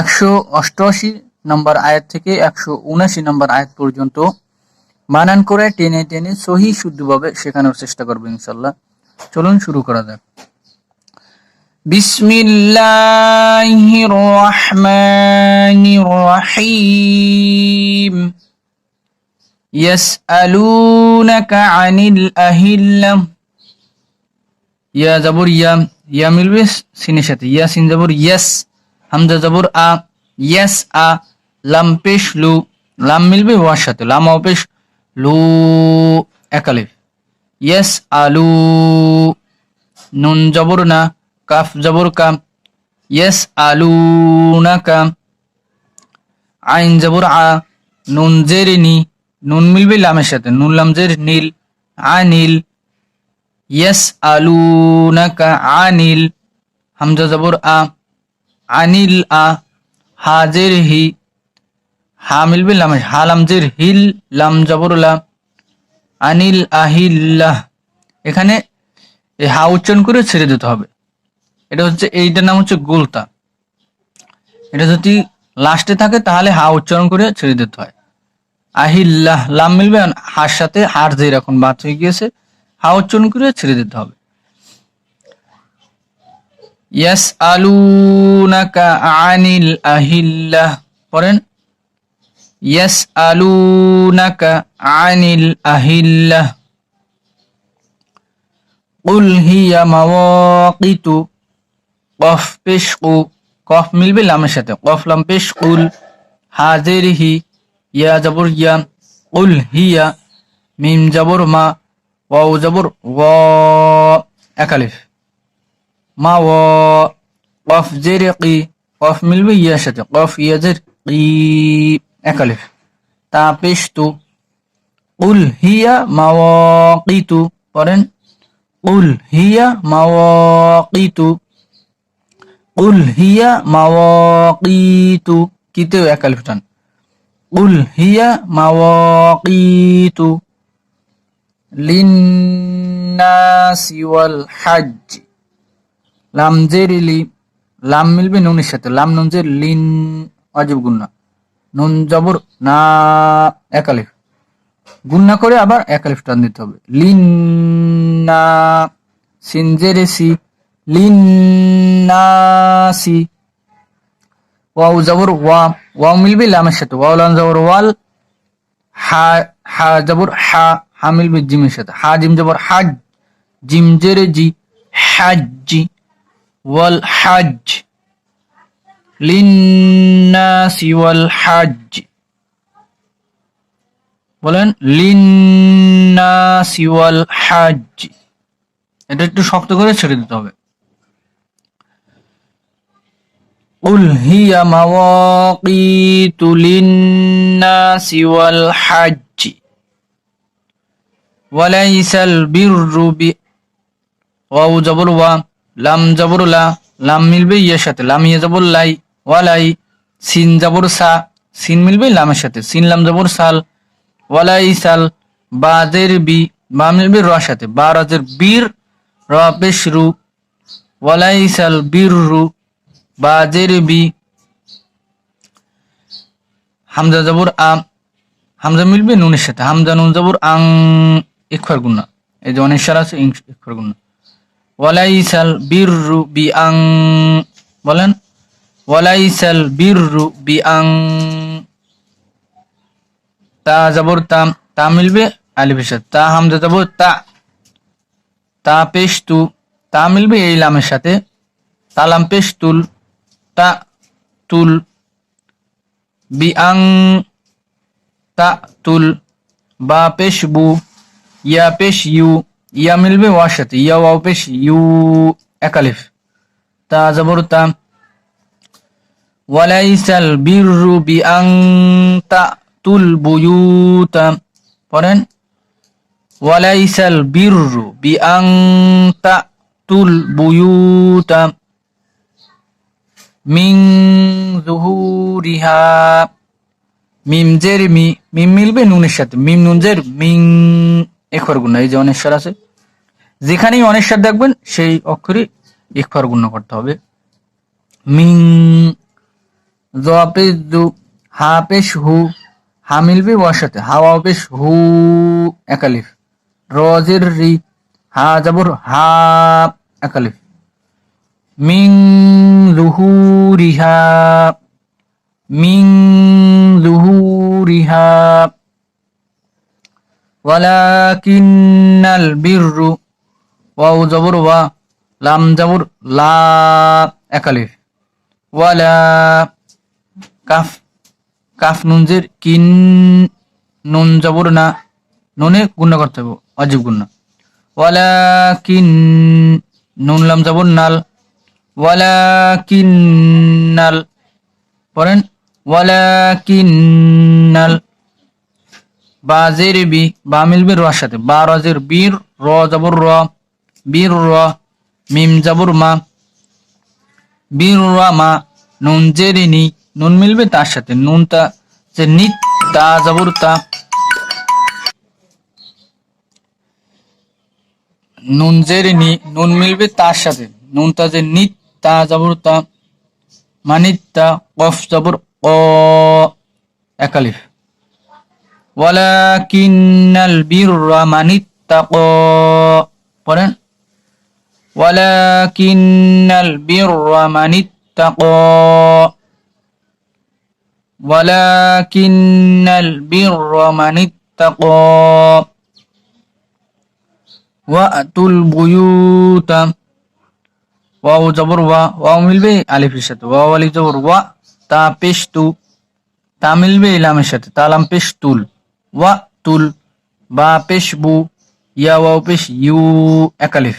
একশো অষ্টআশি নম্বর আয়াত থেকে একশো উনাশি নম্বর আয়াত পর্যন্ত বানান করে টেনে টেনে সহি শুদ্ধভাবে শেখানোর চেষ্টা করব ইনশাল্লাহ চলুন শুরু করা যাক। বিসমিল্লাহির রহমানির রহিম ইয়াসআলুনাকা আনিল আহিল্লাম ইয়া জবর ইয়া ইয়া মিলবে সিনের সাথে। ইয়া সিন জবর ইয়াস। হামজা জবর আ, ইয়াস আ, লাম পেশ লু, লাম মিলবে ওয়ার সাথে, লাম অপেশ লু একালিফ ইয়াস আলু নুন জবর না, কাফ জবর কাম ইয়াস আলু না কাম আইন জবর আ, নুন জের নি, নুন মিলবে লামের সাথে, নুন লাম জের নীল আনিল ইয়াস আলুনাকা আনিল হামজা জবর আ আনিল আ হাজের হি হা মিলবে লামে হা লামজের হিল, লাম জবর লা, আনিল আহিল্লাহ এখানে এই হা উচ্চারণ করে ছেড়ে দিতে হবে। এটা হচ্ছে, এইটার নাম হচ্ছে গোলতা। এটা যদি লাস্টে থাকে, তাহলে হা উচ্চারণ করে ছেড়ে দিতে হয়। আহিল্লাহ লাম মিলবে, হার সাথে হার যে এখন বাদ হয়ে গিয়েছে, হা উচ্চারণ করে ছেড়ে দিতে হবে। ইয়াস আলুনাকা আনিল আহিল্লাহ পড়েন ইয়াস আলুনাকা আনিল আহিল্লাহ قل هي مواقيت কফ পেশ কু কফ মিলবে লামের সাথে কফ লাম পেশ কুল হাজের হি ইয়া জবর ইয়া উল হিয়া মিম জবর মা ওয়াও জবর ওয়া একালিফ মা ওয়া কফ জের কি কফ মিলবে ইয়ার সাথে কফ ইয়া জের কি একালিফ তা পেশ তু উল হিয়া মাওয়াকিতু পড়েন উল হিয়া মাওয়াকিতু উল হিয়া মাওয়াকিতু কিতেও একালিফ টান উল হিয়া মাওয়াকিতু লিন্নাসি ওয়াল হাজ্জ লাম জেরিলি লাম মিলবে নুনের সাথে, লাম নুন জের লিন অজব গুন্না নুন জবর না, একালিফ। গুন্না করে আবার একালিফ টান দিতে হবে। লিন্না সিনজেরেসি লিন্নাসি ওয়াও জবর ওয়া, ওয়াও মিলবে লামের সাথে। ওয়াও লাম জবর ওয়াল, হা হা জবর হা হা মিলবে জিমের সাথে। হা জিম জবর হাজ জিম জেরে জি হাজ লিন্নাসি ওয়াল হাজ বলেন লিন্নাসি ওয়াল হাজ এটা একটু শক্ত করে ছেড়ে দিতে হবে قل هي مواقيت للناس والحج وليس البر ب واو জবর ওয়া লাম জবর লাম মিলবে ইয়ের সাথে, লাম ইয়ে জবর লাই ওয়ালাই সিন জবর সা, সিন মিলবে লামের সাথে, সিন লাম জবর সাল ওয়ালাই সাল বাজের বি, বা মিলবে র সাথে, বা রাজের বীর, র পেশ রু ওয়ালাই সাল বীর রু বাজের বি, হামজা জবর আম হামজা মিলবে নুনের সাথে, হামজা নুন জবর আং ইকফার গুন্না এই যে অনেক সার আছে, ইং- ইকফার গুন্না ওয়ালাইসাল বিররু বি আং বলেন, ওয়ালাইসাল বিররু বি আং তা জবর তাম তা মিলবে আলিফের সাথে। তা হামজা জবর তা তা পেশ তু মিলবে এই লামের সাথে। তালাম পেশ তুল তা তুল বি আং তা তুল, বা পেশ বু ইয়া পেশ ইউ ইয়া মিলবে ওয়ার সাথে ইয়া, ওয়াও পেশ, ইউ একালিফ তা জবর তা ওয়ালাইসাল বিররু বি আং তা তুল বুয়ুতা পড়েন। ওয়ালাইসাল বিররু বি আং তা তুল বুয়ুতা মিং জুহুরিহা। মিম জের মি মিম মিলবে নুনের সাথে। মিম নুন জের, মিং এখর গুণ। এই যে অনেশ্বর আছে। যেখানেই অনেশ্বর দেখবেন, সেই অক্ষরে এখর গুণ করতে হবে। মিং জপেশ জু হা পেশ হু, হা মিলবে ওয়ার সাথে হাওয়া পেশ হু, একালিফ। রজের রি, হা যাবর হা, একালিফ। মিং, লুহু, রিহা। মিং, লুহু, রিহা। ওয়ালাকিন্নাল বিররু ওয়াও জবর, ওয়া লাম জবর, লা একালিফ ওয়ালা কাফ কাফ নুনজের কিন নুন জবর না, নুনে গুণ করতে হবে, অজীব গুণ ওয়ালাকিন নুন লাম জবর নাল ওয়ালাকিন্নাল পড়েন ওয়ালাকিন্নাল বাজের বি বা মিলবে রর সাথে, বা রজের বীর র জবর, র বীর মিম জবর মা মা নুন নি নুন মিলবে তার সাথে নুন তা যে নিত তা জবর তা নুন জেরে নি নুন মিলবে তার সাথে নুন তা যে নিত তা জবর তা মানিতা কফ জবর ক একালিফ ওয়ালাকিন্নাল বিররা মানিত্তাকা পড়েন ওয়ালাকিন্নাল বিররা মানিত্তাকা ওয়ালাকিন্নাল বিররা মানিত্তাকা ওয়াতুল বুয়ুতা ওয়াও জবর ওয়া ওয়াও মিলবে আলিফের সাথে ওয়াও আলিফ জবর। ওয়া তা পেশ তু তা মিলবে ইলামের সাথে। তালাম পেশ তুল ওয়া তুল বা পেশ বু ইয়া ওয়াও পেশ ইউ। একালিফ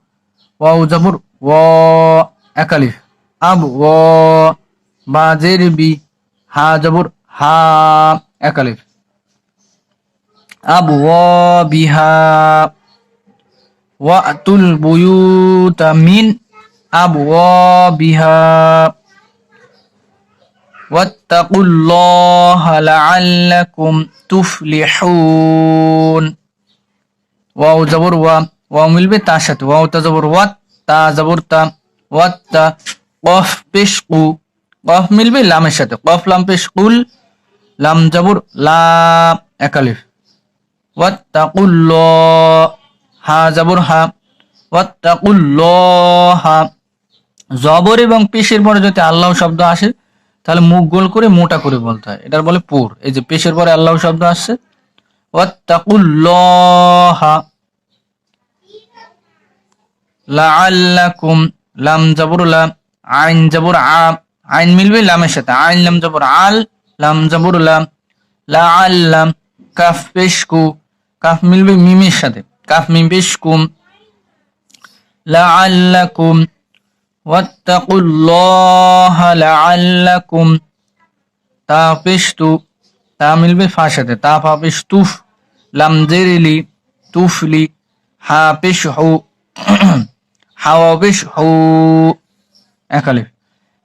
واو جمر و أكلف أم و ما زير بي ها جمر ها أكلف أبوا بها وأتوا البيوت من. أبوا بها واتقوا الله لعلكم تفلحون. واو جبر ওয়া মিলবে তার সাথে ওয়াও তা জবর ওয়াত তা জবর তা ওয়াত তা কফ পেশ কু কফ মিলবে লামের সাথে কফ লাম পেশ কুল লাম জবর লা একালিফ ওয়াত্তাকুল্লাহ হা জবর হা ওয়াত তাকুল্ল হা জবর এবং পেশের পরে যদি আল্লাহ শব্দ আসে তাহলে মুখ গোল করে মোটা করে বলতে হয় এটার বলে পুর এই যে পেশের পরে আল্লাহ শব্দ আসছে ওয়াত্তাকুল্লাহ লাআল্লাকুম লাম জবর লা, আইন জবর আ, আইন মিলবে লামের সাথে, আইন লাম জবর আল, লাম জবর লা লা আল্লাম কাফ পেশকু, কাফ মিলবে মিমের সাথে, কাফ মিম পেশকুম লা আল্লাকুম ওয়াত্তাকুল্লাহ লা আল্লাকুম তা পেশতু, তা মিলবে ফা সাথে, তা ফা পেশ তুফ লাম জেরিলি, তুফলি, হা পেশ হু হাওয়া পেশ হু এক আলিফ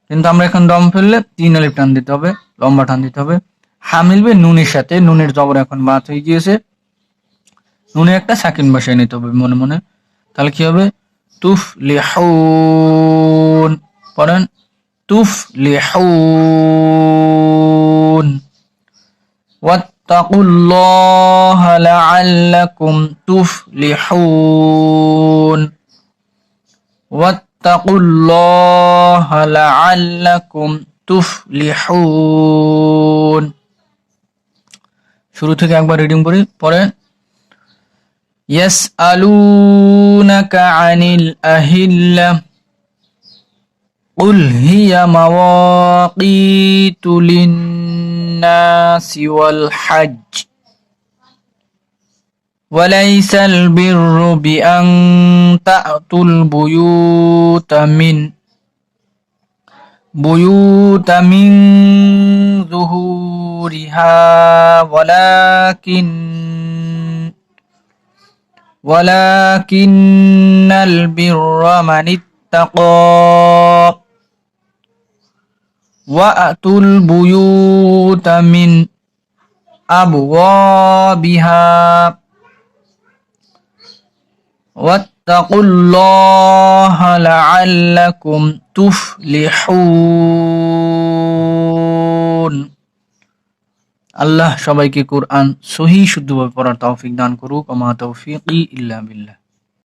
কিন্তু আমরা এখন দম ফেললে তিন আলিফ টান দিতে হবে লম্বা টান দিতে হবে হা মিলবে নুনের সাথে নুনের জবর এখন বাত হয়ে গিয়েছে নুনে একটা সাকিন বসায় নিতে হবে মনে মনে তাহলে কি হবে তুফ লিহুন পড়েন তুফ লিহুন واتقوا الله لعلكم تفلحون واتقوا الله لعلكم تفلحون শুরু থেকে একবার রিডিং করি পরে يسألونك عن الأهلة قل هي مواقيت للناس والحج وليس البر بأن ta'tul buyuta min buyuta min zuhuriha walakin walakin albirra man ittaqa wa'tul buyuta min abwabiha wat واتقوا الله لعلكم تفلحون আল্লাহ সবাইকে কোরআন সহি শুদ্ধভাবে পড়ার তৌফিক দান করুক আমা তৌফিক ইল্লা বিল্লাহ